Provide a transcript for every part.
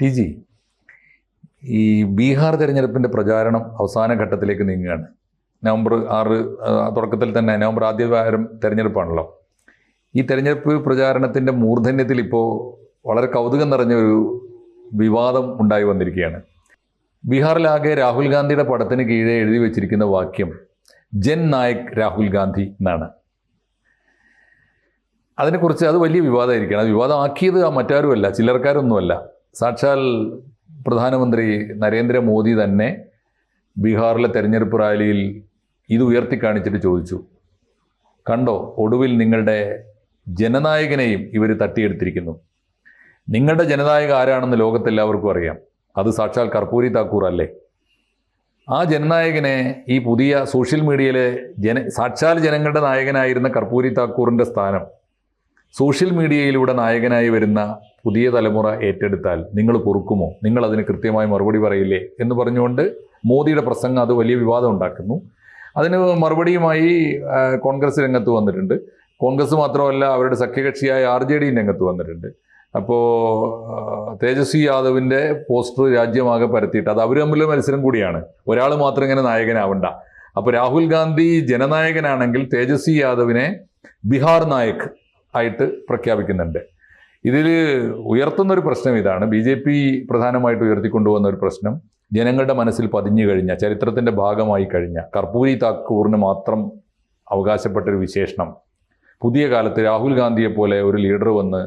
T G ഈ ബീഹാർ തിരഞ്ഞെടുപ്പിന്റെ പ്രചാരണം അവസാന ഘട്ടത്തിലേക്ക് നീങ്ങുകയാണ്. നവംബർ ആറ് തുടക്കത്തിൽ തന്നെ നവംബർ ആദ്യ വാരം തെരഞ്ഞെടുപ്പാണല്ലോ. ഈ തെരഞ്ഞെടുപ്പ് പ്രചാരണത്തിന്റെ മൂർധന്യത്തിൽ ഇപ്പോൾ വളരെ കൗതുകം നിറഞ്ഞ ഒരു വിവാദം ഉണ്ടായി വന്നിരിക്കുകയാണ്. ബീഹാറിലാകെ രാഹുൽ ഗാന്ധിയുടെ പടത്തിന് കീഴെ എഴുതി വച്ചിരിക്കുന്ന വാക്യം ജൻ നായക് രാഹുൽ ഗാന്ധി എന്നാണ്. അതിനെക്കുറിച്ച് അത് വലിയ വിവാദമായിരിക്കുകയാണ്. അത് വിവാദമാക്കിയത് മറ്റാരുമല്ല ചില്ലറക്കാരൊന്നുമല്ല സാക്ഷാൽ പ്രധാനമന്ത്രി നരേന്ദ്രമോദി തന്നെ ബീഹാറിലെ തെരഞ്ഞെടുപ്പ് റാലിയിൽ ഇത് ഉയർത്തിക്കാണിച്ചിട്ട് ചോദിച്ചു. കണ്ടോ ഒടുവിൽ നിങ്ങളുടെ ജനനായകനെയും ഇവർ തട്ടിയെടുത്തിരിക്കുന്നു. നിങ്ങളുടെ ജനനായക ആരാണെന്ന് ലോകത്തെല്ലാവർക്കും അറിയാം. അത് സാക്ഷാൽ കർപ്പൂരി താക്കൂർ അല്ലേ? ആ ജനനായകനെ ഈ പുതിയ സോഷ്യൽ മീഡിയയിലെ ജന സാക്ഷാൽ ജനങ്ങളുടെ നായകനായിരുന്ന കർപ്പൂരി താക്കൂറിന്റെ സ്ഥാനം സോഷ്യൽ മീഡിയയിലൂടെ നായകനായി വരുന്ന പുതിയ തലമുറ ഏറ്റെടുത്താൽ നിങ്ങൾ പൊറുക്കുമോ? നിങ്ങൾ അതിന് കൃത്യമായി മറുപടി പറയില്ലേ? എന്ന് പറഞ്ഞുകൊണ്ട് മോദിയുടെ പ്രസംഗം അത് വലിയ വിവാദം ഉണ്ടാക്കുന്നു. അതിന് മറുപടിയുമായി കോൺഗ്രസ് രംഗത്ത് വന്നിട്ടുണ്ട്. കോൺഗ്രസ് മാത്രമല്ല അവരുടെ സഖ്യകക്ഷിയായ ആർ ജെ ഡി രംഗത്ത് വന്നിട്ടുണ്ട്. അപ്പോൾ തേജസ്വി യാദവിന്റെ പോസ്റ്റർ രാജ്യമാകെ പരത്തിയിട്ട് അത് അവർ തമ്മിലുള്ള മത്സരം കൂടിയാണ്. ഒരാൾ മാത്രം ഇങ്ങനെ നായകനാവണ്ട. അപ്പോൾ രാഹുൽ ഗാന്ധി ജനനായകനാണെങ്കിൽ തേജസ്വി യാദവിനെ ബീഹാർ നായക് ആയിട്ട് പ്രഖ്യാപിക്കുന്നുണ്ട്. ഇതിൽ ഉയർത്തുന്ന ഒരു പ്രശ്നം ഇതാണ്. ബി ജെ പി പ്രധാനമായിട്ട് ഉയർത്തിക്കൊണ്ടുവന്ന ഒരു പ്രശ്നം ജനങ്ങളുടെ മനസ്സിൽ പതിഞ്ഞു കഴിഞ്ഞ ചരിത്രത്തിന്റെ ഭാഗമായി കഴിഞ്ഞ കർപ്പൂരി താക്കൂറിന് മാത്രം അവകാശപ്പെട്ട ഒരു വിശേഷണം. പുതിയ കാലത്ത് രാഹുൽ ഗാന്ധിയെ പോലെ ഒരു ലീഡർ വന്ന്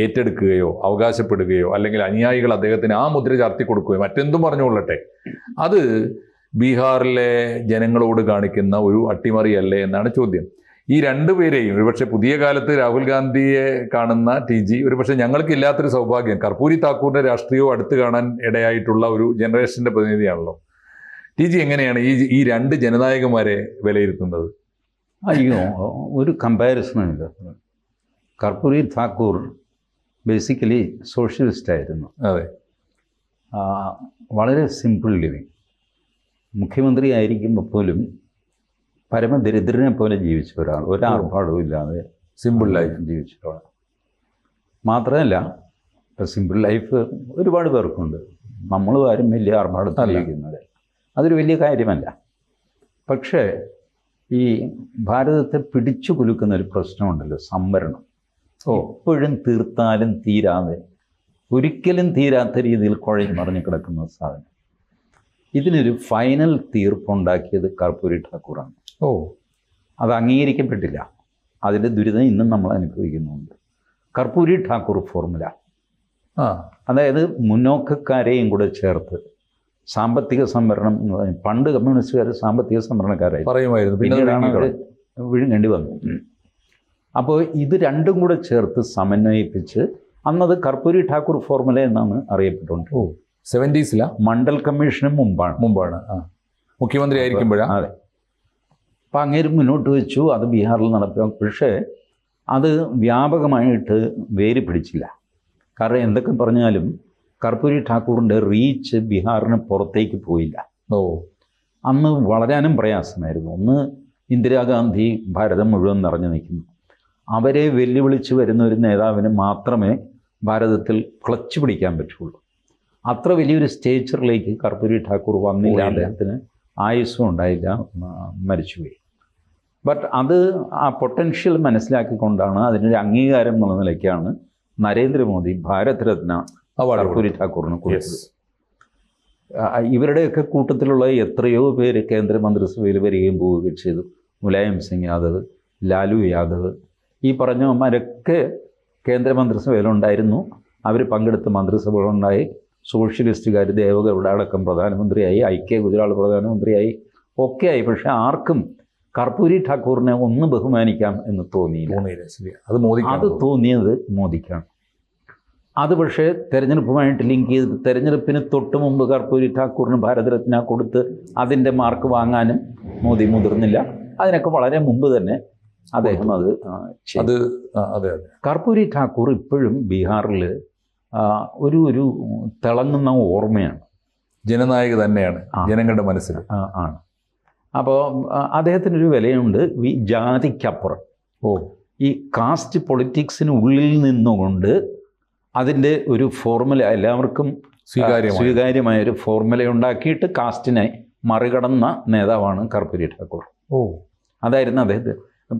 ഏറ്റെടുക്കുകയോ അവകാശപ്പെടുകയോ അല്ലെങ്കിൽ അനുയായികൾ അദ്ദേഹത്തിന് ആ മുദ്ര ചാർത്തി കൊടുക്കുകയോ മറ്റെന്തും പറഞ്ഞുകൊള്ളട്ടെ. അത് ബീഹാറിലെ ജനങ്ങളോട് കാണിക്കുന്ന ഒരു അട്ടിമറിയല്ലേ എന്നാണ് ചോദ്യം. ഈ രണ്ടുപേരെയും ഒരുപക്ഷെ പുതിയ കാലത്ത് രാഹുൽ ഗാന്ധിയെ കാണുന്ന ടി ജി ഒരുപക്ഷെ ഞങ്ങൾക്കില്ലാത്തൊരു സൗഭാഗ്യം കർപ്പൂരി താക്കൂറിന്റെ രാഷ്ട്രീയവും അടുത്ത് കാണാൻ ഇടയായിട്ടുള്ള ഒരു ജനറേഷന്റെ പ്രതിനിധിയാണല്ലോ. ടി ജി എങ്ങനെയാണ് ഈ ഈ രണ്ട് ജനനായകന്മാരെ വിലയിരുത്തുന്നത്? അയ്യോ ഒരു കമ്പാരിസണില്ല കർപ്പൂരി താക്കൂർ ബേസിക്കലി സോഷ്യലിസ്റ്റ് ആയിരുന്നു. അതെ. വളരെ സിമ്പിൾ ലിവിങ് മുഖ്യമന്ത്രി ആയിരിക്കുമ്പോൾ പോലും പരമദരിദ്രനെ പോലെ ജീവിച്ച ഒരാൾ ഒരാർഭാടവും ഇല്ലാതെ സിമ്പിൾ ലൈഫ് ജീവിച്ച ഒരാൾ. മാത്രമല്ല ഇപ്പം സിമ്പിൾ ലൈഫ് ഒരുപാട് പേർക്കുണ്ട്. നമ്മൾ ആരും വലിയ അല്ല. അതൊരു വലിയ കാര്യമല്ല. പക്ഷേ ഈ ഭാരതത്തെ പിടിച്ചു കുലുക്കുന്ന ഒരു പ്രശ്നമുണ്ടല്ലോ സംവരണം. എപ്പോഴും തീർത്താലും തീരാതെ ഒരിക്കലും തീരാത്ത രീതിയിൽ കുഴഞ്ഞു മറിഞ്ഞു കിടക്കുന്ന സാധനം. ഇതിനൊരു ഫൈനൽ തീർപ്പുണ്ടാക്കിയത് കർപ്പൂരി ഠാക്കൂറാണ്. ഓ അത് അംഗീകരിക്കപ്പെട്ടില്ല. അതിന്റെ ദുരിതം ഇന്നും നമ്മൾ അനുഭവിക്കുന്നുണ്ട്. കർപ്പൂരി ഠാക്കൂർ ഫോർമുല ആ. അതായത് മുന്നോക്കക്കാരെയും കൂടെ ചേർത്ത് സാമ്പത്തിക സംവരണം എന്ന് പണ്ട് കമ്മ്യൂണിസ്റ്റുകാർ സാമ്പത്തിക സംവരണക്കാരായി പറയുമായിരുന്നു. പിന്നീടാണ് അവർ വിഴുങ്ങേണ്ടി വന്നു. അപ്പോൾ ഇത് രണ്ടും കൂടെ ചേർത്ത് സമന്വയിപ്പിച്ച് അന്നത് കർപ്പൂരി ഠാക്കൂർ ഫോർമുല എന്നാണ് അറിയപ്പെട്ടുണ്ട് ഓ സെവന്റീസിലാണ് മണ്ഡൽ കമ്മീഷന് മുമ്പാണ്. മുമ്പാണ്. ആ. മുഖ്യമന്ത്രി ആയിരിക്കുമ്പോഴാണ് അതെ. അപ്പം അങ്ങേരും മുന്നോട്ട് വെച്ചു അത് ബീഹാറിൽ നടപ്പിലാക്കും പക്ഷേ അത് വ്യാപകമായിട്ട് വേര് പിടിച്ചില്ല. കാരണം എന്തൊക്കെ പറഞ്ഞാലും കർപ്പൂരി ഠാക്കൂറിന്റെ റീച്ച് ബീഹാറിന് പുറത്തേക്ക് പോയില്ല. ഓ. അന്ന് വളരാനും പ്രയാസമായിരുന്നു. ഒന്ന് ഇന്ദിരാഗാന്ധി ഭാരതം മുഴുവൻ നിറഞ്ഞു നിൽക്കുന്നു. അവരെ വെല്ലുവിളിച്ച് വരുന്ന ഒരു നേതാവിന് മാത്രമേ ഭാരതത്തിൽ ക്ലച്ച് പിടിക്കാൻ പറ്റുള്ളൂ. അത്ര വലിയൊരു സ്റ്റേച്ചറിലേക്ക് കർപ്പൂരി ഠാക്കൂർ വന്നില്ല. അദ്ദേഹത്തിന്. ആയുസ്സും ഉണ്ടായില്ല മരിച്ചുപോയി. ബട്ട് അത് ആ പൊട്ടൻഷ്യൽ മനസ്സിലാക്കിക്കൊണ്ടാണ് അതിനൊരു അംഗീകാരം എന്നുള്ള നിലയ്ക്കാണ് നരേന്ദ്രമോദി ഭാരത് രത്ന കർപ്പൂരി ഠാക്കൂറിന് കൊടുത്തത്. ആ, ഇവരുടെയൊക്കെ കൂട്ടത്തിലുള്ള എത്രയോ പേര് കേന്ദ്രമന്ത്രിസഭയിൽ വരികയും പോവുകയും ചെയ്തു. മുലായം സിംഗ് യാദവ് ലാലു യാദവ് ഈ പറഞ്ഞവന്മാരൊക്കെ കേന്ദ്രമന്ത്രിസഭയിലുണ്ടായിരുന്നു. അവർ പങ്കെടുത്ത മന്ത്രിസഭകളുണ്ടായി സോഷ്യലിസ്റ്റുകാർ ദേവഗൗഡ അടക്കം പ്രധാനമന്ത്രിയായി ഐ കെ ഗുജറാൾ പ്രധാനമന്ത്രിയായി ഒക്കെയായി. പക്ഷെ ആർക്കും കർപ്പൂരി ഠാക്കൂറിനെ ഒന്ന് ബഹുമാനിക്കാം എന്ന് തോന്നിയില്ല. അത് മോദി അത് തോന്നിയത് മോദിക്കാണ്. അത് പക്ഷേ തെരഞ്ഞെടുപ്പുമായിട്ട് ലിങ്ക് ചെയ്ത് തെരഞ്ഞെടുപ്പിന് തൊട്ട് മുമ്പ് കർപ്പൂരി ഠാക്കൂറിന് ഭാരതരത്ന കൊടുത്ത് അതിന്റെ മാർക്ക് വാങ്ങാനും മോദി മുതിർന്നില്ല. അതിനൊക്കെ വളരെ മുമ്പ് തന്നെ അദ്ദേഹം അത്. അത് അതെ അതെ. കർപ്പൂരി ഠാക്കൂർ ഇപ്പോഴും ബീഹാറിൽ ഒരു ഒരു തിളങ്ങുന്ന ഓർമ്മയാണ്. ജനനായക തന്നെയാണ്. ജനങ്ങളുടെ മനസ്സിൽ. ആണ്. അപ്പോൾ അദ്ദേഹത്തിനൊരു വിലയുണ്ട്. ഈ ജാതിക്കപ്പുറം. ഓ. ഈ കാസ്റ്റ് പൊളിറ്റിക്സിന് ഉള്ളിൽ നിന്നുകൊണ്ട് അതിന്റെ ഒരു ഫോർമുല എല്ലാവർക്കും സ്വീകാര്യമായി സ്വീകാര്യമായ ഒരു ഫോർമുല ഉണ്ടാക്കിയിട്ട് കാസ്റ്റിനെ മറികടന്ന നേതാവാണ് കർപ്പൂരി ഠാക്കൂർ. ഓ. അതായിരുന്നു അദ്ദേഹത്തെ.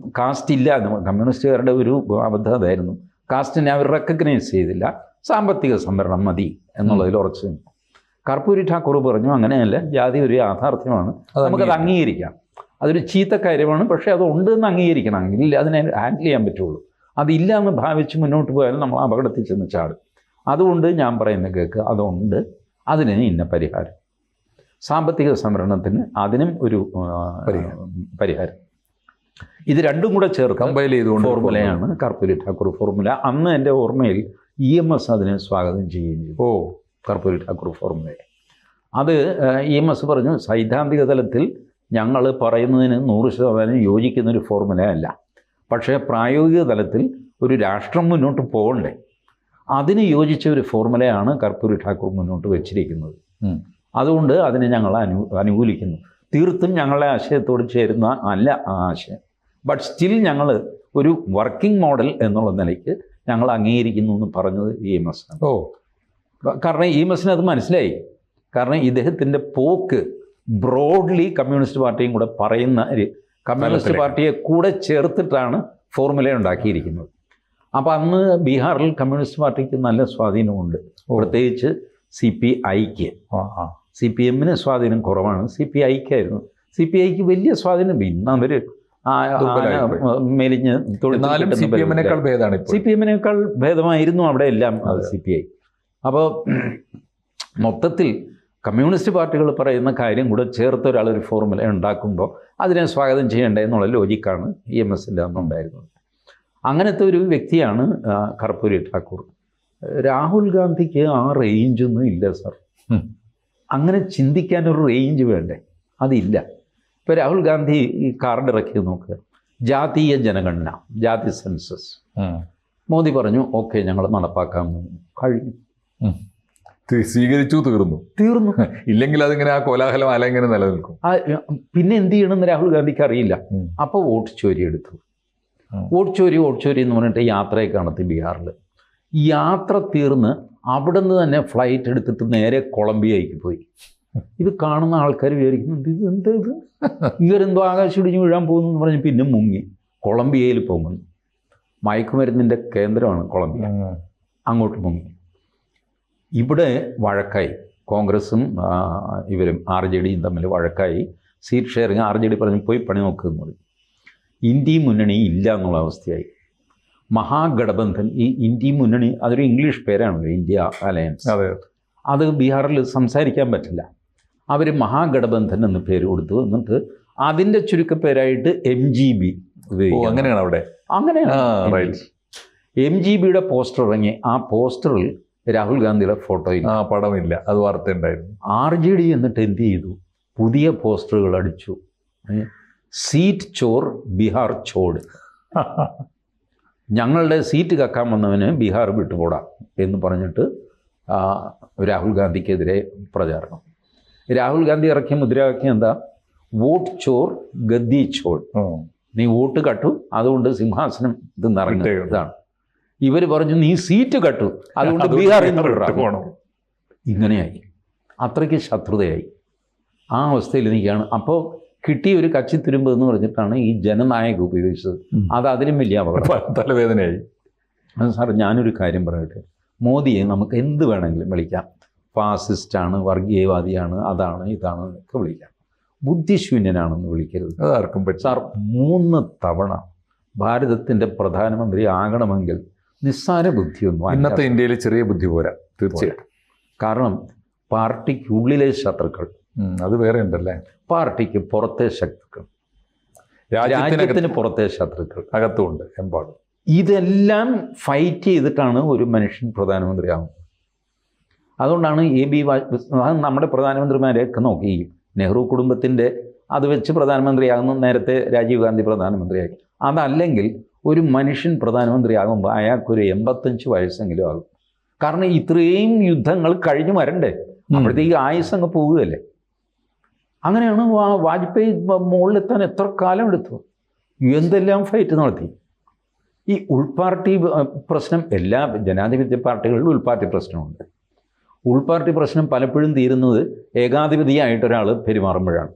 കാസ്റ്റ് ഇല്ല കമ്മ്യൂണിസ്റ്റുകാരുടെ ഒരു അബദ്ധം അതായിരുന്നു. കാസ്റ്റിനെ അവർ റെക്കഗ്നൈസ് ചെയ്തില്ല. സാമ്പത്തിക സംവരണം മതി എന്നുള്ളതിൽ ഉറച്ചു നിന്നു. കർപ്പൂരി ഠാക്കൂർ പറഞ്ഞു അങ്ങനെയല്ല ജാതി ഒരു യാഥാർത്ഥ്യമാണ്. നമുക്കത് അംഗീകരിക്കാം. അതൊരു ചീത്ത കാര്യമാണ് പക്ഷേ അത് ഉണ്ട് എന്ന് അംഗീകരിക്കണം. ഇല്ല അതിനെ ഹാൻഡിൽ ചെയ്യാൻ പറ്റുള്ളൂ. അതില്ല എന്ന് ഭാവിച്ച് മുന്നോട്ട് പോയാൽ നമ്മൾ അപകടത്തിൽ ചെന്ന് ചാടും. അതുകൊണ്ട് ഞാൻ പറയുന്ന കേൾക്ക് അതുണ്ട്. അതിന് ഇന്ന പരിഹാരം. സാമ്പത്തിക സംവരണത്തിന് അതിനും ഒരു പരിഹാരം. ഇത് രണ്ടും കൂടെ ചേർക്കാം കമ്പൈൽ ചെയ്തുകൊണ്ട് ഫോർമുലയാണ് കർപ്പൂരി ഠാക്കൂർ ഫോർമുല അന്ന് എന്റെ ഓർമ്മയിൽ ഇ എം എസ് അതിനെ സ്വാഗതം ചെയ്യുകയും ചെയ്തു. ഓ കർപ്പൂരി ഠാക്കൂർ ഫോർമുലയെ അത് ഇ എം എസ് പറഞ്ഞു സൈദ്ധാന്തിക തലത്തിൽ ഞങ്ങൾ പറയുന്നതിന് നൂറ് ശതമാനം യോജിക്കുന്ന ഒരു ഫോർമുല അല്ല. പക്ഷേ പ്രായോഗിക തലത്തിൽ ഒരു രാഷ്ട്രം മുന്നോട്ട് പോകണ്ടേ? അതിന് യോജിച്ച ഒരു ഫോർമുലയാണ് കർപ്പൂരി ഠാക്കൂർ മുന്നോട്ട് വെച്ചിരിക്കുന്നത്. അതുകൊണ്ട് അതിനെ ഞങ്ങൾ അനു അനുകൂലിക്കുന്നു. തീർത്തും ഞങ്ങളെ ആശയത്തോട് ചേരുന്ന അല്ല ആ ആശയം. ബട്ട് സ്റ്റിൽ ഞങ്ങൾ ഒരു വർക്കിംഗ് മോഡൽ എന്നുള്ള നിലയ്ക്ക് ഞങ്ങൾ അംഗീകരിക്കുന്നു എന്ന് പറഞ്ഞത് ഇ എം എസ് ഓ. കാരണം ഇ എം എസിന് അത് മനസ്സിലായി. കാരണം ഇദ്ദേഹത്തിന്റെ പോക്ക് ബ്രോഡ്ലി കമ്മ്യൂണിസ്റ്റ് പാർട്ടിയും കൂടെ പറയുന്ന കമ്മ്യൂണിസ്റ്റ്. പാർട്ടിയെ കൂടെ ചേർത്തിട്ടാണ് ഫോർമുല ഉണ്ടാക്കിയിരിക്കുന്നത്. അപ്പോൾ അന്ന് ബീഹാറിൽ കമ്മ്യൂണിസ്റ്റ് പാർട്ടിക്ക് നല്ല സ്വാധീനമുണ്ട്. പ്രത്യേകിച്ച് സി പി ഐക്ക്. സി പി എമ്മിന് സ്വാധീനം കുറവാണ്. സി പി ഐക്കായിരുന്നു. സി പി ഐക്ക് വലിയ സ്വാധീനം ഇന്ന് അവർ. മെലിഞ്ഞ് സി പി എമ്മിനേക്കാൾ ബലമില്ല. ഭേദമാണ് സി പി എമ്മിനേക്കാൾ ഭേദമായിരുന്നു അവിടെ എല്ലാം അത്. C P I. അപ്പോൾ മൊത്തത്തിൽ കമ്മ്യൂണിസ്റ്റ് പാർട്ടികൾ പറയുന്ന കാര്യം കൂടെ ചേർത്ത് ഒരാളൊരു ഒരു ഫോർമുല ഉണ്ടാക്കുമ്പോൾ അതിനെ സ്വാഗതം ചെയ്യേണ്ടേ എന്നുള്ള ലോജിക്കാണ് ഇ എം എസിന്റെ അന്നുണ്ടായിരുന്നത് അങ്ങനത്തെ ഒരു വ്യക്തിയാണ് കർപ്പൂരി ഠാക്കൂർ. രാഹുൽ ഗാന്ധിക്ക് ആ റേഞ്ചൊന്നും ഇല്ല സർ അങ്ങനെ ചിന്തിക്കാനൊരു റേഞ്ച് വേണ്ടേ? അതില്ല. ഇപ്പോൾ രാഹുൽ ഗാന്ധി ഈ കാർഡ് ഇറക്കി നോക്കുക ജാതീയ ജനഗണന ജാതി സെൻസസ്. മോദി പറഞ്ഞു ഓക്കെ ഞങ്ങൾ നടപ്പാക്കാൻ കഴിഞ്ഞു സ്വീകരിച്ചു തീർന്നു. തീർന്നു. ഇല്ലെങ്കിൽ അതിങ്ങനെ ആ കോലാഹലം അലങ്ങനെ നിലനിൽക്കും. പിന്നെ എന്ത് ചെയ്യണമെന്ന് രാഹുൽ ഗാന്ധിക്ക് അറിയില്ല. അപ്പൊ അപ്പോൾ വോട്ട് ചോരി എടുത്തു. വോട്ട് ചോരി വോട്ട് ചോരി എന്ന് പറഞ്ഞിട്ട് യാത്രയൊക്കെ നടത്തി ബീഹാറിൽ യാത്ര തീർന്ന് അവിടെ നിന്ന് തന്നെ ഫ്ലൈറ്റ് എടുത്തിട്ട് നേരെ കൊളംബിയയ്ക്ക് പോയി. ഇത് കാണുന്ന ആൾക്കാർ വിചാരിക്കുന്നു ഇത് എന്താ ഇത്? ഇവരെന്തോ ആകാശം ഇടിഞ്ഞ് വീഴാൻ പോകുന്നു എന്ന് പറഞ്ഞ് പിന്നെ മുങ്ങി. കൊളംബിയയിൽ പോകുന്നു. മയക്കുമരുന്നിന്റെ കേന്ദ്രമാണ് കൊളംബിയ. അങ്ങോട്ട് മുങ്ങി. ഇവിടെ വഴക്കായി. കോൺഗ്രസും ഇവരും ആർ ജെ ഡിയും തമ്മിൽ വഴക്കായി. Seat sharing R J D പറഞ്ഞു പോയി പണി നോക്കുന്നു പറയും ഇന്ത്യ മുന്നണി ഇല്ല എന്നുള്ള അവസ്ഥയായി. മഹാഗഠബന്ധൻ ഈ ഇന്ത്യ മുന്നണി അതൊരു ഇംഗ്ലീഷ് പേരാണല്ലോ ഇന്ത്യ അലയൻസ്. അത് ബീഹാറിൽ സംസാരിക്കാൻ പറ്റില്ല. അവർ മഹാഗഠബന്ധൻ എന്ന് പേര് കൊടുത്തു. എന്നിട്ട് അതിന്റെ ചുരുക്കപ്പേരായിട്ട് എം ജി ബി അങ്ങനെയാണ് അവിടെ. അങ്ങനെയാണ് എം ജി ബിയുടെ പോസ്റ്റർ ഇറങ്ങി ആ പോസ്റ്ററിൽ രാഹുൽ ഗാന്ധിയുടെ ഫോട്ടോയിൽ ആ പടമില്ല. അത് വാർത്ത ഉണ്ടായിരുന്നു ആർ ജെ ഡി എന്നിട്ട് എന്ത് ചെയ്തു? പുതിയ പോസ്റ്ററുകൾ അടിച്ചു. സീറ്റ് ചോർ ബീഹാർ ചോട്. ഞങ്ങളുടെ സീറ്റ് കക്കാൻ വന്നവന് ബീഹാർ വിട്ടുപോടാം എന്ന് പറഞ്ഞിട്ട് രാഹുൽ ഗാന്ധിക്കെതിരെ പ്രചാരണം. രാഹുൽ ഗാന്ധി ഇറക്കിയ മുദ്രാവാക്യം എന്താ? വോട്ട് ചോർ ഗദ്ദി ചോർ. നീ വോട്ട് കട്ടു അതുകൊണ്ട് സിംഹാസനം ഇത് നിറഞ്ഞു ഇതാണ്. ഇവർ പറഞ്ഞു നീ സീറ്റ് കട്ടു അതുകൊണ്ട് ബീഹാറിൽ നിന്ന്. ഇങ്ങനെയായി. അത്രയ്ക്ക് ശത്രുതയായി. ആ അവസ്ഥയിൽ നിൽക്കുകയാണ്. അപ്പോൾ കിട്ടിയ ഒരു കച്ചിത്തുരുമ്പ് എന്ന് പറഞ്ഞിട്ടാണ് ഈ ജനനായക ഉപയോഗിച്ചത്. അത് അതിലും വലിയ അപകടം. തലവേദനയായി. സാർ ഞാനൊരു കാര്യം പറയട്ടെ. മോദിയെ നമുക്ക് എന്ത് വേണമെങ്കിലും വിളിക്കാം. ഫാസിസ്റ്റാണ് വർഗീയവാദിയാണ് അതാണ് ഇതാണ് എന്നൊക്കെ വിളിക്കാം. ബുദ്ധിശൂന്യനാണെന്ന് വിളിക്കരുത്. അതാർക്കും പക്ഷേ പറ്റും സാർ മൂന്ന് തവണ ഭാരതത്തിന്റെ പ്രധാനമന്ത്രി ആകണമെങ്കിൽ നിസ്സാര ബുദ്ധിയൊന്നും. ഇന്നത്തെ ഇന്ത്യയിൽ ചെറിയ ബുദ്ധി പോരാ തീർച്ചയായിട്ടും. കാരണം പാർട്ടിക്കുള്ളിലെ ശത്രുക്കൾ. അത് വേറെ ഉണ്ടല്ലേ? പാർട്ടിക്ക് പുറത്തെ ശത്രുക്കൾ. രാജ്യത്തിന് പുറത്തെ ശത്രുക്കൾ. അകത്തുമുണ്ട് എമ്പാടും. ഇതെല്ലാം ഫൈറ്റ് ചെയ്തിട്ടാണ് ഒരു മനുഷ്യൻ പ്രധാനമന്ത്രിയാകുന്നത് അതുകൊണ്ടാണ് എ ബി വാജ്പേയി നമ്മുടെ പ്രധാനമന്ത്രിമാരെയൊക്കെ നോക്കി. നെഹ്റു കുടുംബത്തിന്റെ അത് വെച്ച് പ്രധാനമന്ത്രിയാകുന്ന നേരത്തെ രാജീവ് ഗാന്ധി പ്രധാനമന്ത്രിയായി. അതല്ലെങ്കിൽ ഒരു മനുഷ്യൻ പ്രധാനമന്ത്രിയാകുമ്പോൾ അയാൾക്കൊരു എൺപത്തഞ്ച് വയസ്സെങ്കിലും ആകും. കാരണം ഇത്രയും യുദ്ധങ്ങൾ കഴിഞ്ഞു വരണ്ടേ? അപ്പോഴത്തേക്ക് ആയുസ് അങ്ങ് പോവുകയല്ലേ അങ്ങനെയാണ് വാജ്പേയി മുകളിലെത്താൻ എത്ര കാലം എടുത്തു? എന്തെല്ലാം ഫൈറ്റ് നടത്തി? ഈ ഉൾപാർട്ടി പ്രശ്നം എല്ലാ ജനാധിപത്യ പാർട്ടികളിലും ഉൾപാർട്ടി പ്രശ്നമുണ്ട്. ഉൾപാർട്ടി പ്രശ്നം പലപ്പോഴും തീരുന്നത് ഏകാധിപതിയായിട്ട് ഒരാൾ പെരുമാറുമ്പോഴാണ്.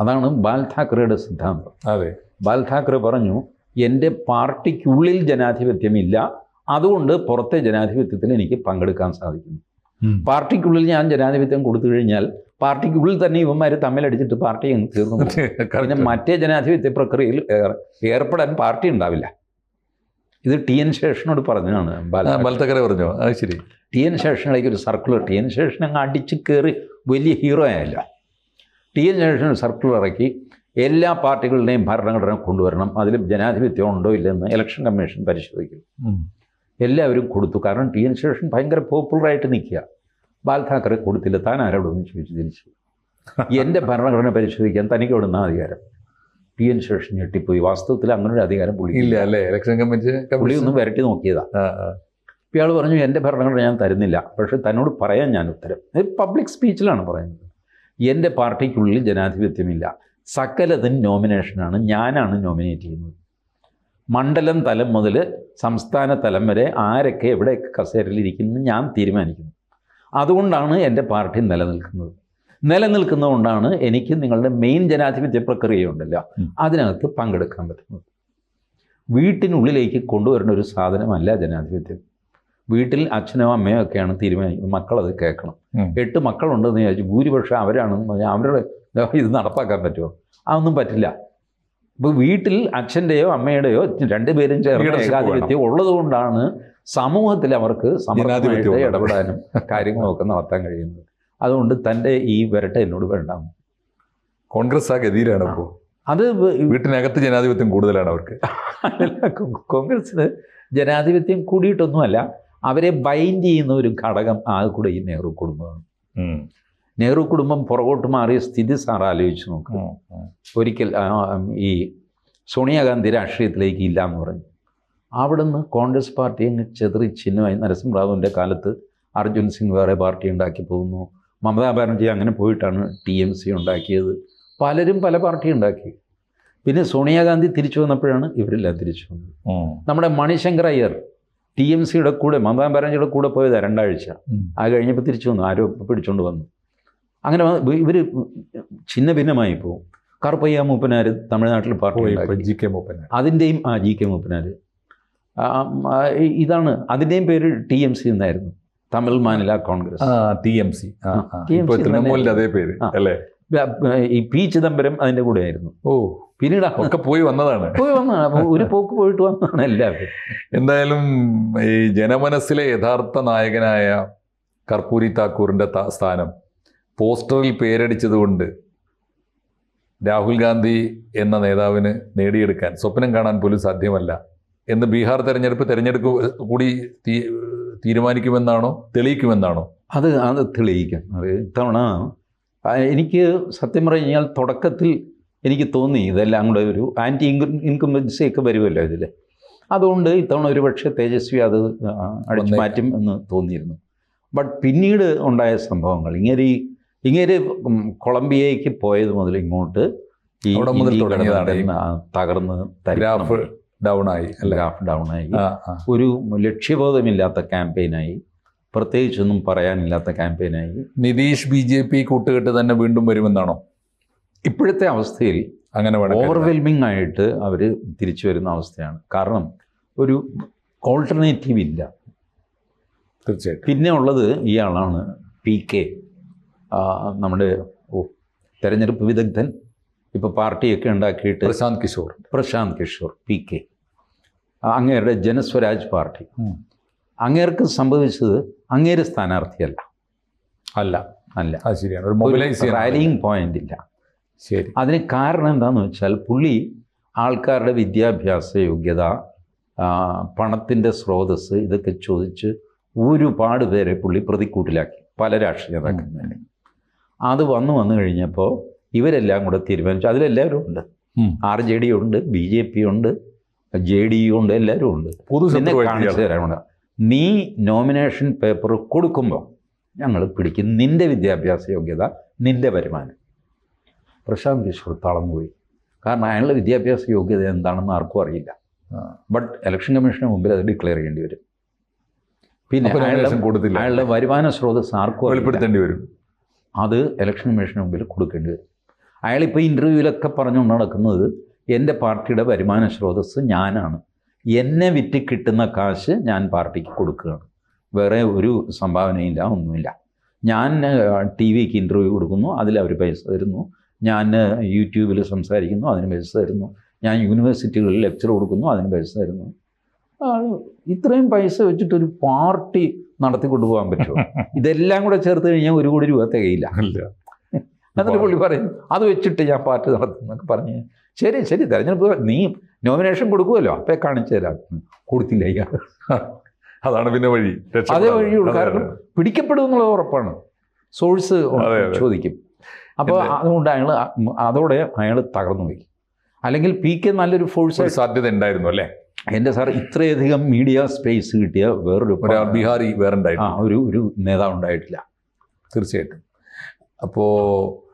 അതാണ് ബാൽ ഠാക്കറെയുടെ സിദ്ധാന്തം. അതെ. ബാൽ ഠാക്കറെ പറഞ്ഞു എന്റെ പാർട്ടിക്കുള്ളിൽ ജനാധിപത്യമില്ല അതുകൊണ്ട് പുറത്തെ ജനാധിപത്യത്തിൽ എനിക്ക് പങ്കെടുക്കാൻ സാധിക്കുന്നു. പാർട്ടിക്കുള്ളിൽ ഞാൻ ജനാധിപത്യം കൊടുത്തു കഴിഞ്ഞാൽ പാർട്ടിക്കുള്ളിൽ തന്നെ ഇവന്മാർ തമ്മിലടിച്ചിട്ട് പാർട്ടി തീർന്നു Correct. മറ്റേ ജനാധിപത്യ പ്രക്രിയയിൽ ഏർപ്പെടാൻ പാർട്ടി ഉണ്ടാവില്ല. ഇത് ടി എൻ ശേഷനോട് പറഞ്ഞതാണ് ബലത്തക്കര പറഞ്ഞോ? അത് ശരി. ടി എൻ ശേഷനിലേക്ക് ഒരു സർക്കുലർ. ടി എൻ ശേഷൻ അങ്ങ് അടിച്ച് കയറി വലിയ ഹീറോ ആയല്ല. ടി എൻ ശേഷൻ സർക്കുലർ ഇറക്കി എല്ലാ പാർട്ടികളുടെയും ഭരണഘടന കൊണ്ടുവരണം. അതിൽ ജനാധിപത്യം ഉണ്ടോ ഇല്ലെന്ന് ഇലക്ഷൻ കമ്മീഷൻ പരിശോധിക്കും. എല്ലാവരും കൊടുത്തു. കാരണം ടി എൻ ശേഷൻ ഭയങ്കര പോപ്പുലറായിട്ട് നിൽക്കുക. ബാൽ താക്കറെ കൊടുത്തില്ല. താൻ ആരോടൊന്നും ചോദിച്ചു തിരിച്ചു. എന്റെ ഭരണഘടന പരിശോധിക്കാൻ തനിക്ക് വിടുന്ന അധികാരം? ടി എൻ ശേഷൻ ഞെട്ടിപ്പോയി. വാസ്തവത്തിൽ അങ്ങനെ ഒരു അധികാരം പുള്ളി ഇല്ല അല്ലേ? ഇലക്ഷൻ കമ്മിറ്റി പുള്ളി ഒന്നും വരട്ടി നോക്കിയതാ. ഇയാൾ പറഞ്ഞു എന്റെ ഭരണഘടന ഞാൻ തരുന്നില്ല. പക്ഷെ തന്നോട് പറയാൻ ഞാൻ ഉത്തരം. ഇത് പബ്ലിക് സ്പീച്ചിലാണ് പറയുന്നത്. എന്റെ പാർട്ടിക്കുള്ളിൽ ജനാധിപത്യമില്ല. സകലതും നോമിനേഷനാണ് ഞാനാണ് നോമിനേറ്റ് ചെയ്യുന്നത്. മണ്ഡലം തലം മുതൽ സംസ്ഥാന തലം വരെ ആരൊക്കെ എവിടെയൊക്കെ കസേരയിലിരിക്കുന്നു ഞാൻ തീരുമാനിക്കുന്നു. അതുകൊണ്ടാണ് എന്റെ പാർട്ടി നിലനിൽക്കുന്നത്. നിലനിൽക്കുന്നതുകൊണ്ടാണ് എനിക്ക് നിങ്ങളുടെ മെയിൻ ജനാധിപത്യ പ്രക്രിയയുണ്ടല്ലോ. അതിനകത്ത് പങ്കെടുക്കാൻ പറ്റുന്നത്. വീട്ടിനുള്ളിലേക്ക് കൊണ്ടുവരേണ്ട ഒരു സാധനമല്ല ജനാധിപത്യം. വീട്ടിൽ അച്ഛനോ അമ്മയോ ഒക്കെയാണ് തീരുമാനിക്കുന്നത് മക്കളത് കേൾക്കണം. എട്ട് മക്കളുണ്ടെന്ന് വിചാരിച്ചു ഭൂരിപക്ഷം അവരാണെന്ന് പറഞ്ഞാൽ അവരുടെ ഇത് നടപ്പാക്കാൻ പറ്റുമോ? അതൊന്നും പറ്റില്ല. ഇപ്പോൾ വീട്ടിൽ അച്ഛന്റെയോ അമ്മയുടെയോ രണ്ടുപേരും ചേർന്ന് ഏകാധിപത്യം ഉള്ളതുകൊണ്ടാണ് സമൂഹത്തിൽ അവർക്ക് സമർത്ഥമായിട്ട് ഉള്ളത്. ഇടപെടാനും കാര്യങ്ങളൊക്കെ നടത്താൻ കഴിയുന്നത്. അതുകൊണ്ട് തന്റെ ഈ വരട്ടെ എന്നോട് വേണ്ട കോൺഗ്രസ് ആ ഗതിയിലാണ് അപ്പോൾ അത് വീട്ടിനകത്ത് ജനാധിപത്യം കൂടുതലാണ് അവർക്ക്. കോൺഗ്രസ്സിന് ജനാധിപത്യം കൂടിയിട്ടൊന്നുമല്ല അവരെ ബൈൻഡ് ചെയ്യുന്ന ഒരു ഘടകം ആ കൂടെ ഈ നെഹ്റു കുടുംബമാണ്. നെഹ്റു കുടുംബം പുറകോട്ട് മാറിയ സ്ഥിതി സാർ ആലോചിച്ച് ഉം. ഒരിക്കൽ ഈ സോണിയാഗാന്ധി രാഷ്ട്രീയത്തിലേക്ക് ഇല്ല എന്ന് പറഞ്ഞു. അവിടുന്ന് കോൺഗ്രസ് പാർട്ടി അങ്ങ് ചെതറി ചിഹ്നമായി. നരസിംഹറാവുവിന്റെ കാലത്ത് അർജുൻ സിംഗ് വേറെ പാർട്ടി ഉണ്ടാക്കി പോകുന്നു. മമതാ ബാനർജി അങ്ങനെ പോയിട്ടാണ് ടി എം സി ഉണ്ടാക്കിയത്. പലരും പല പാർട്ടി ഉണ്ടാക്കി. പിന്നെ സോണിയാഗാന്ധി തിരിച്ചു വന്നപ്പോഴാണ് ഇവരെല്ലാം തിരിച്ചു വന്നത്. നമ്മുടെ മണിശങ്കർ അയ്യർ ടി എം സിയുടെ കൂടെ മമതാ ബാനർജിയുടെ കൂടെ പോയതാണ് രണ്ടാഴ്ച. ആ കഴിഞ്ഞപ്പോൾ തിരിച്ചു വന്നു. ആരോ പിടിച്ചുകൊണ്ട് വന്നു. അങ്ങനെ ഇവർ ഛിന്ന ഭിന്നമായി പോകും കറുപ്പയ്യ മൂപ്പനാർ തമിഴ്നാട്ടിൽ പാർട്ടി ജി കെ മൂപ്പനാർ അതിന്റെയും ആ ജി കെ മൂപ്പനാർ ഇതാണ് അതിന്റെയും പേര് ടി എം സി എന്നായിരുന്നു. Tamil Maanila Congress. T M C. തൃണമൂലിന്റെ അതേ പേര് അല്ലേ? ഈ പി ചിദംബരം അതിന്റെ കൂടെ ആയിരുന്നു ഓ. പിന്നീട് ഒക്കെ പോയി വന്നതാണ്. പോയി വന്നതാണ്. അപ്പോൾ ഒരു പോക്ക് പോയിട്ട് വന്നതാണ് എല്ലാവരും. എന്തായാലും ഈ ജനമനസ്സിലെ യഥാർത്ഥ നായകനായ കർപ്പൂരി താക്കൂറിന്റെ സ്ഥാനം പോസ്റ്ററിൽ പേരടിച്ചതുകൊണ്ട് രാഹുൽ ഗാന്ധി എന്ന നേതാവിന് നേടിയെടുക്കാൻ സ്വപ്നം കാണാൻ പോലും സാധ്യമല്ല എന്ന് ബീഹാർ തെരഞ്ഞെടുപ്പ് തെരഞ്ഞെടുപ്പ് കൂടി തീരുമാനിക്കുമെന്നാണോ? തെളിയിക്കുമെന്നാണോ? അത് അത് തെളിയിക്കാം. അത് ഇത്തവണ എനിക്ക് സത്യം പറഞ്ഞു കഴിഞ്ഞാൽ തുടക്കത്തിൽ എനിക്ക് തോന്നി ഇതെല്ലാം കൂടെ ഒരു ആന്റി ഇൻകം ഇൻകംബൻസി ഒക്കെ വരുമല്ലോ ഇതിൽ അതുകൊണ്ട് ഇത്തവണ ഒരു പക്ഷേ തേജസ്വി അത് അടിച്ചു മാറ്റും എന്ന് തോന്നിയിരുന്നു. ബട്ട് പിന്നീട് ഉണ്ടായ സംഭവങ്ങൾ ഇങ്ങനെ ഈ ഇങ്ങനെ കൊളംബിയയ്ക്ക് പോയത് മുതൽ ഇങ്ങോട്ട് ഈ തകർന്ന് ഗ്രാഫ് ഡൗൺ ആയി അല്ല? ഗ്രാഫ് ഡൗൺ ആയി. ഒരു ലക്ഷ്യബോധമില്ലാത്ത ക്യാമ്പയിനായി പ്രത്യേകിച്ചൊന്നും പറയാനില്ലാത്ത ക്യാമ്പയിനായി നിതീഷ് ബി ജെ പി കൂട്ടുകെട്ട് തന്നെ വീണ്ടും വരുമെന്നാണോ? ഇപ്പോഴത്തെ അവസ്ഥയിൽ അങ്ങനെ ഓവർവെൽമിങ് ഓവർവെൽമിംഗ് ആയിട്ട് അവർ തിരിച്ചു വരുന്ന അവസ്ഥയാണ്. കാരണം ഒരു ഓൾട്ടർനേറ്റീവ് ഇല്ല. തീർച്ചയായിട്ടും. പിന്നെ ഉള്ളത് ഇയാളാണ് പി കെ. നമ്മുടെ ഓ തെരഞ്ഞെടുപ്പ് വിദഗ്ധൻ. ഇപ്പോൾ പാർട്ടിയൊക്കെ ഉണ്ടാക്കിയിട്ട് Prashant Kishore. Prashant Kishor P K. അങ്ങേരുടെ ജനസ്വരാജ് പാർട്ടി. അങ്ങേർക്ക് സംഭവിച്ചത് അങ്ങേര് സ്ഥാനാർത്ഥിയല്ല. അല്ല. അല്ല. ശരിയാണ്. റാലിയിങ് പോയിന്റ് ഇല്ല. ശരി. അതിന് കാരണം എന്താണെന്ന് വെച്ചാൽ പുള്ളി ആൾക്കാരുടെ വിദ്യാഭ്യാസ യോഗ്യത പണത്തിന്റെ സ്രോതസ് ഇതൊക്കെ ചോദിച്ച് ഒരുപാട് പേരെ പുള്ളി പ്രതിക്കൂട്ടിലാക്കി. പല രാഷ്ട്രീയ നേതാക്കന്മാരെ. അത് വന്നു വന്നു കഴിഞ്ഞപ്പോൾ ഇവരെല്ലാം കൂടെ തീരുമാനിച്ചു. അതിലെല്ലാവരും ഉണ്ട്. ആർ ജെ ഡി ഉണ്ട് ബി ജെ പി ഉണ്ട്. ജെ ഡി യു ഉണ്ട് എല്ലാവരും ഉണ്ട്. നിന്നെ കാണിച്ചു. തരാനുണ്ട് നീ നോമിനേഷൻ പേപ്പർ കൊടുക്കുമ്പോൾ ഞങ്ങൾ പിടിക്കും. നിന്റെ വിദ്യാഭ്യാസ യോഗ്യത നിന്റെ വരുമാനം. പ്രശാന്ത് കിഷോർ തളർന്നുപോയി. കാരണം അയാളുടെ വിദ്യാഭ്യാസ യോഗ്യത എന്താണെന്ന് ആർക്കും അറിയില്ല. ബട്ട് ഇലക്ഷൻ കമ്മീഷന് മുമ്പിൽ അത് ഡിക്ലെയർ ചെയ്യേണ്ടി വരും. പിന്നെ കൊടുത്തില്ല. അയാളുടെ വരുമാന സ്രോതസ് ആർക്കും വെളിപ്പെടുത്തേണ്ടി വരും. അത് ഇലക്ഷൻ കമ്മീഷന് മുമ്പിൽ കൊടുക്കേണ്ടി വരും. അയാളിപ്പോൾ ഇന്റർവ്യൂവിലൊക്കെ പറഞ്ഞുകൊണ്ട് നടക്കുന്നത് എന്റെ പാർട്ടിയുടെ വരുമാന സ്രോതസ്സ് ഞാനാണ്. എന്നെ വിറ്റ് കിട്ടുന്ന കാശ് ഞാൻ പാർട്ടിക്ക് കൊടുക്കുകയാണ്. വേറെ ഒരു സംഭാവനയില്ല ഒന്നുമില്ല. ഞാൻ ടി വിക്ക് ഇന്റർവ്യൂ കൊടുക്കുന്നു അതിൽ അവർ പൈസ തരുന്നു. ഞാൻ യൂട്യൂബിൽ സംസാരിക്കുന്നു അതിന് പൈസ തരുന്നു. ഞാൻ യൂണിവേഴ്സിറ്റികളിൽ ലെക്ചർ കൊടുക്കുന്നു അതിന് പൈസ തരുന്നു. ഇത്രയും പൈസ വെച്ചിട്ടൊരു പാർട്ടി നടത്തിക്കൊണ്ടു പോകാൻ പറ്റുമോ? ഇതെല്ലാം കൂടെ ചേർത്ത് കഴിഞ്ഞാൽ ഒരു കോടി രൂപ തികയില്ല. എന്നിട്ട് പുള്ളി പറയും അത് വെച്ചിട്ട് ഞാൻ പാർട്ടി നടത്തുന്നൊക്കെ പറഞ്ഞ് ശരി ശരി തെരഞ്ഞെടുപ്പ് നീ നോമിനേഷൻ കൊടുക്കുമല്ലോ അപ്പേ കാണിച്ചു തരാം. കൊടുത്തില്ല ഇയാൾ. അതാണ് പിന്നെ വഴി. അതേ. വഴിയുള്ളൂ കാരണം. പിടിക്കപ്പെടും എന്നുള്ളത് ഉറപ്പാണ്. സോഴ്സ്. ചോദിക്കും. അപ്പോൾ? അതുകൊണ്ട് അയാൾ അതോടെ അയാൾ തകർന്നു പോയി. അല്ലെങ്കിൽ പി കെ നല്ലൊരു ഫോഴ്സ് സാധ്യത ഉണ്ടായിരുന്നു അല്ലേ? എന്റെ സാർ ഇത്രയധികം മീഡിയ സ്പേസ് കിട്ടിയ വേറൊരു ഒരു വേറെ ഒരു ഒരു നേതാവ് ഉണ്ടായിട്ടില്ല. തീർച്ചയായിട്ടും. അപ്പോൾ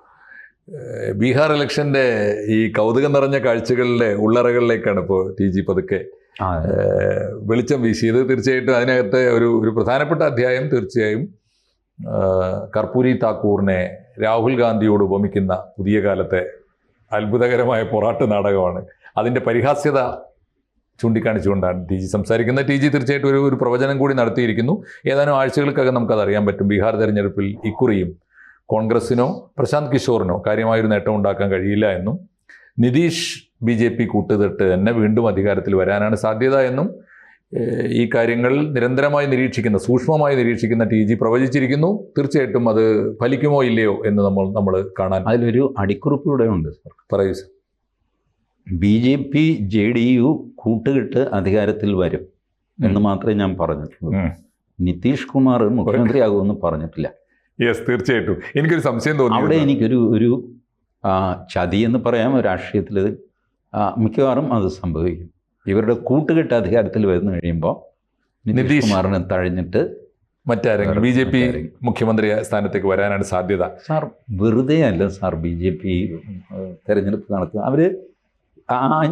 ബീഹാർ ഇലക്ഷന്റെ ഈ കൗതുകം നിറഞ്ഞ കാഴ്ചകളിലെ ഉള്ളറകളിലേക്കാണ് ഇപ്പോൾ ടി ജി പതുക്കെ വെളിച്ചം വീശിയത്. തീർച്ചയായിട്ടും അതിനകത്തെ ഒരു ഒരു പ്രധാനപ്പെട്ട അധ്യായം തീർച്ചയായും കർപ്പൂരി താക്കൂറിനെ രാഹുൽ ഗാന്ധിയോട് ഉപമിക്കുന്ന പുതിയ കാലത്തെ അത്ഭുതകരമായ പൊറാട്ട് നാടകമാണ്. അതിന്റെ പരിഹാസ്യത ചൂണ്ടിക്കാണിച്ചുകൊണ്ടാണ് ടി ജി സംസാരിക്കുന്നത്. ടി ജി തീർച്ചയായിട്ടും ഒരു ഒരു പ്രവചനം കൂടി നടത്തിയിരിക്കുന്നു. ഏതാനും ആഴ്ചകൾക്കകം നമുക്കത് അറിയാൻ പറ്റും. ബീഹാർ തെരഞ്ഞെടുപ്പിൽ ഇക്കുറിയും കോൺഗ്രസിനോ പ്രശാന്ത് കിഷോറിനോ കാര്യമായൊരു നേട്ടം ഉണ്ടാക്കാൻ കഴിയില്ല എന്നും നിതീഷ് ബി ജെ പി കൂട്ടുകെട്ട് തന്നെ വീണ്ടും അധികാരത്തിൽ വരാനാണ് സാധ്യത എന്നും ഈ കാര്യങ്ങൾ നിരന്തരമായി നിരീക്ഷിക്കുന്ന സൂക്ഷ്മമായി നിരീക്ഷിക്കുന്ന ടി ജി പ്രവചിച്ചിരിക്കുന്നു. തീർച്ചയായിട്ടും അത് ഫലിക്കുമോ ഇല്ലയോ എന്ന് നമ്മൾ നമ്മൾ കാണാൻ അതിലൊരു അടിക്കുറിപ്പ് ഇവിടെ ഉണ്ട് സാർ. പറയൂ sir. B J P J D U കൂട്ടുകെട്ട് അധികാരത്തിൽ വരും എന്ന് മാത്രമേ ഞാൻ പറഞ്ഞിട്ടുള്ളൂ. നിതീഷ് കുമാർ മുഖ്യമന്ത്രിയാകുമെന്ന് പറഞ്ഞിട്ടില്ല. യെസ് തീർച്ചയായിട്ടും. എനിക്കൊരു സംശയം തോന്നി അവിടെ എനിക്കൊരു ഒരു ചതി എന്ന് പറയാം രാഷ്ട്രീയത്തിൽ മിക്കവാറും അത് സംഭവിക്കും. ഇവരുടെ കൂട്ടുകെട്ട് അധികാരത്തിൽ വരുന്നു കഴിയുമ്പോൾ നിതീഷ്. കുമാറിനെ തഴഞ്ഞിട്ട് മറ്റാരെങ്കിലും? ബി ജെ പി മുഖ്യമന്ത്രി സ്ഥാനത്തേക്ക് വരാനാണ് സാധ്യത. സാർ വെറുതെ അല്ല സാർ ബി ജെ പി തെരഞ്ഞെടുപ്പ് നടത്തുക. അവർ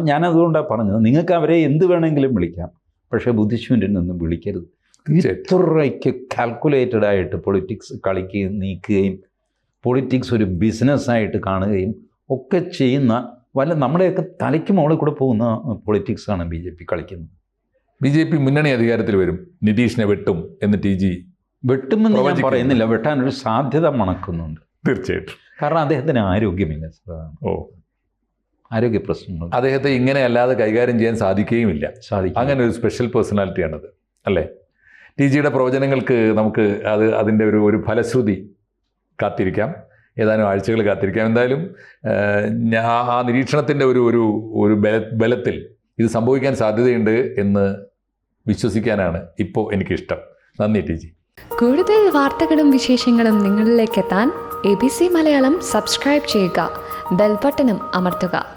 ഞാനതുകൊണ്ടാണ് പറഞ്ഞത് നിങ്ങൾക്ക് അവരെ എന്ത് വേണമെങ്കിലും വിളിക്കാം. പക്ഷേ ബുദ്ധിശൂന്യനൊന്നും വിളിക്കരുത്. ഇത്രയ്ക്ക് കാൽക്കുലേറ്റഡ് ആയിട്ട് പൊളിറ്റിക്സ് കളിക്കുകയും നീക്കുകയും പൊളിറ്റിക്സ് ഒരു ബിസിനസ്സായിട്ട് കാണുകയും ഒക്കെ ചെയ്യുന്ന വല്ല നമ്മുടെയൊക്കെ തലയ്ക്ക് മുകളിൽ കൂടെ പോകുന്ന പൊളിറ്റിക്സാണ് ബി ജെ പി കളിക്കുന്നത്. ബി ജെ പി മുന്നണി അധികാരത്തിൽ വരും. നിതീഷിനെ വെട്ടും എന്ന് ടി ജി വെട്ടുമെന്ന് ഞാൻ പറയുന്നില്ല. വെട്ടാനൊരു സാധ്യത മണക്കുന്നുണ്ട്. തീർച്ചയായിട്ടും. കാരണം അദ്ദേഹത്തിന് ആരോഗ്യമില്ല ഓ. ആരോഗ്യ പ്രശ്നങ്ങൾ. അദ്ദേഹത്തെ ഇങ്ങനെ അല്ലാതെ കൈകാര്യം ചെയ്യാൻ സാധിക്കുകയുമില്ല. സാധിക്കും അങ്ങനെ ഒരു സ്പെഷ്യൽ പേഴ്സണാലിറ്റിയാണത് അല്ലേ? ടി ജിയുടെ പ്രവചനങ്ങൾക്ക് നമുക്ക് അത് അതിന്റെ ഒരു ഒരു ഫലശ്രുതി കാത്തിരിക്കാം. ഏതാനും ആഴ്ചകൾ കാത്തിരിക്കാം. എന്തായാലും ഞാൻ ആ നിരീക്ഷണത്തിന്റെ ഒരു ഒരു ഒരു ബല ബലത്തിൽ ഇത് സംഭവിക്കാൻ സാധ്യതയുണ്ട് എന്ന് വിശ്വസിക്കാനാണ് ഇപ്പോൾ എനിക്കിഷ്ടം. നന്ദി ടി ജി കൂടുതൽ വാർത്തകളും വിശേഷങ്ങളും നിങ്ങളിലേക്ക് എത്താൻ A B C Malayalam subscribe ചെയ്യുക. ബെൽബട്ടനും അമർത്തുക.